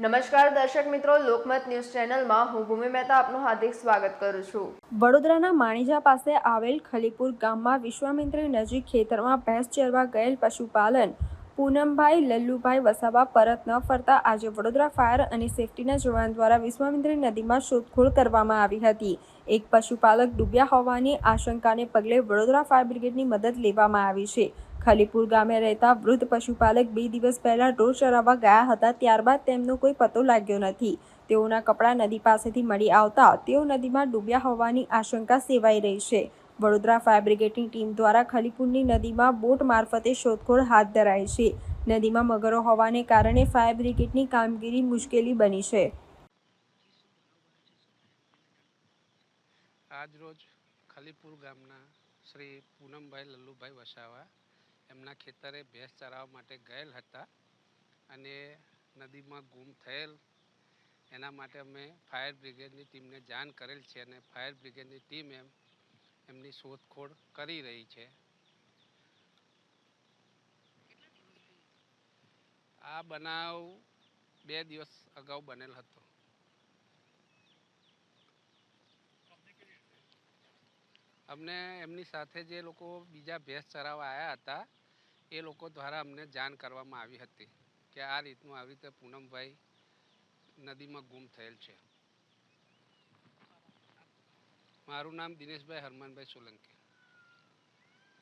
નમસ્કાર દર્શક મિત્રો, લોકમત ન્યૂઝ ચેનલમાં હું ભૂમિ મહેતા આપનું હાર્દિક સ્વાગત કરું છું. વડોદરાના માણીજા પાસે આવેલ ખલીપુર ગામમાં વિશ્વામિત્રી નજીક ખેતરમાં ભેંસ ચરવા ગયેલ પશુપાલન પૂનમભાઈ લલ્લુભાઈ વસાવા પરત ન ફરતા આજે વડોદરા ફાયર અને સેફટીના જવાન દ્વારા વિશ્વામિત્રી નદીમાં શોધખોળ કરવામાં આવી હતી. એક પશુપાલક ડૂબ્યા હોવાની આશંકાને પગલે વડોદરા ફાયર બ્રિગેડની મદદ લેવામાં આવી છે. ખલીપુર ગામે રહેતા વૃદ્ધ પશુપાલક બે દિવસ પહેલા ઢોર ચરાવવા ગયા હતા. ત્યારબાદ તેમનો કોઈ પતો લાગ્યો નથી. તેઓના કપડાં નદી પાસેથી મળી આવતા તેઓ નદીમાં ડૂબ્યા હોવાની આશંકા સેવાઈ રહી છે. વડોદરા ફાયર બ્રિગેડની ટીમ દ્વારા ખલીપુરની નદીમાં બોટ મારફતે શોધખોળ હાથ ધરાઈ છે. નદીમાં મગરો હોવાને કારણે ફાયર બ્રિગેડની કામગીરી મુશ્કેલી બની છે. આજરોજ ખલીપુર ગામના શ્રી પૂનમભાઈ લલ્લુભાઈ વસાવા એમના ખેતરે ભેંસ ચરાવવા માટે ગયેલ હતા અને નદીમાં ગુમ થયેલ. એના માટે અમે ફાયર બ્રિગેડની ટીમને જાણ કરેલ છે અને ફાયર બ્રિગેડની ટીમ એમ એમની શોધખોળ કરી રહી છે. આ બનાવ બે દિવસ અગાઉ બનેલ હતો. અમને એમની સાથે જે લોકો બીજા ભેંસ ચરાવવા આવ્યા હતા એ લોકો દ્વારા અમને જાણ કરવામાં આવી હતી કે આ રીતનું આવી રીતે પૂનમભાઈ નદીમાં ગુમ થયેલ છે. મારું નામ દિનેશભાઈ હરમાનભાઈ સોલંકી.